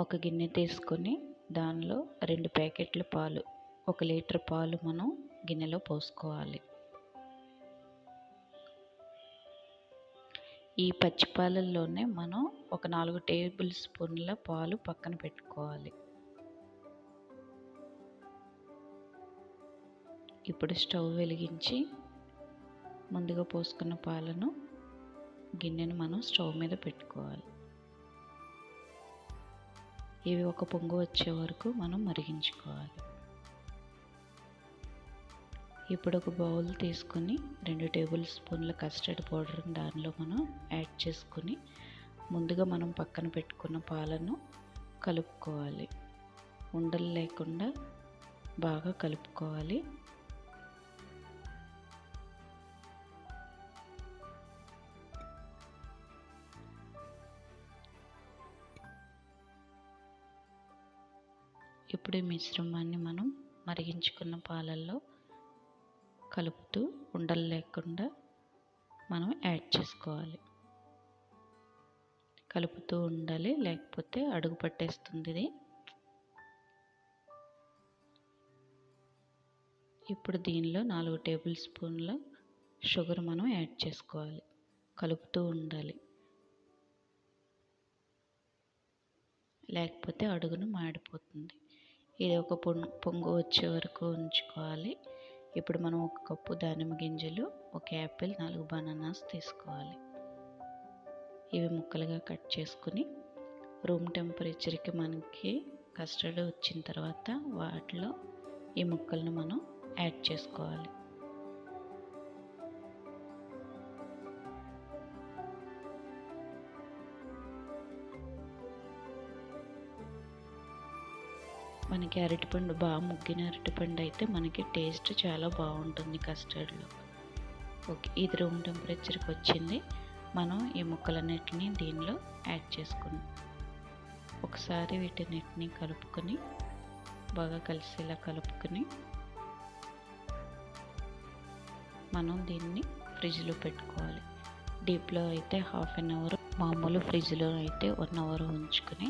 ఒక గిన్నె తీసుకొని దానిలో రెండు ప్యాకెట్ల పాలు ఒక లీటర్ పాలు మనం గిన్నెలో పోసుకోవాలి. ఈ పచ్చి పాలల్లోనే మనం ఒక నాలుగు టేబుల్ స్పూన్ల పాలు పక్కన పెట్టుకోవాలి. ఇప్పుడు స్టవ్ వెలిగించి ముందుగా పోసుకున్న పాలను గిన్నెను మనం స్టవ్ మీద పెట్టుకోవాలి. ఇవి ఒక పొంగు వచ్చే వరకు మనం మరిగించుకోవాలి. ఇప్పుడు ఒక బౌల్ తీసుకొని రెండు టేబుల్ స్పూన్ల కస్టర్డ్ పౌడర్ దానిలో మనం యాడ్ చేసుకుని ముందుగా మనం పక్కన పెట్టుకున్న పాలను కలుపుకోవాలి. ఉండలు లేకుండా బాగా కలుపుకోవాలి. ఇప్పుడు ఈ మిశ్రమాన్ని మనం మరిగించుకున్న పాలల్లో కలుపుతూ ఉండలు లేకుండా మనం యాడ్ చేసుకోవాలి. కలుపుతూ ఉండాలి లేకపోతే అడుగు పట్టేస్తుంది ఇది. ఇప్పుడు దీనిలో నాలుగు టేబుల్ స్పూన్ల షుగర్ మనం యాడ్ చేసుకోవాలి. కలుపుతూ ఉండాలి. లేకపోతే అడుగును మాడిపోతుంది. ఇది ఒక పొంగు వచ్చే వరకు ఉంచుకోవాలి. ఇప్పుడు మనం ఒక కప్పు దానిమ్మ గింజలు ఒక యాపిల్ నాలుగు బనానాస్ తీసుకోవాలి. ఇవి ముక్కలుగా కట్ చేసుకుని రూమ్ టెంపరేచర్కి మనకి కస్టర్డ్ వచ్చిన తర్వాత వాటిలో ఈ ముక్కలను మనం యాడ్ చేసుకోవాలి. మనకి అరటిపండు బాగా ముగ్గిన అరటిపండు అయితే మనకి టేస్ట్ చాలా బాగుంటుంది కస్టర్డ్లో. ఓకే ఇది రూమ్ టెంపరేచర్కి వచ్చింది. మనం ఈ ముక్కలన్నిటిని దీనిలో యాడ్ చేసుకున్నాం. ఒకసారి వీటన్నిటిని కలుపుకొని బాగా కలిసేలా కలుపుకొని మనం దీన్ని ఫ్రిడ్జ్లో పెట్టుకోవాలి. డీప్లో అయితే హాఫ్ అన్ అవర్ మామూలు ఫ్రిడ్జ్లో అయితే వన్ అవర్ ఉంచుకొని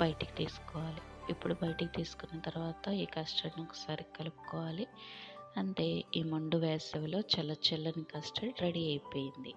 బయటికి తీసుకోవాలి. ఇప్పుడు బయటికి తీసుకున్న తర్వాత ఈ కస్టర్డ్ని ఒకసారి కలుపుకోవాలి. అంతే ఈ మండు వేసవిలో చల్ల చల్లని కస్టర్డ్ రెడీ అయిపోయింది.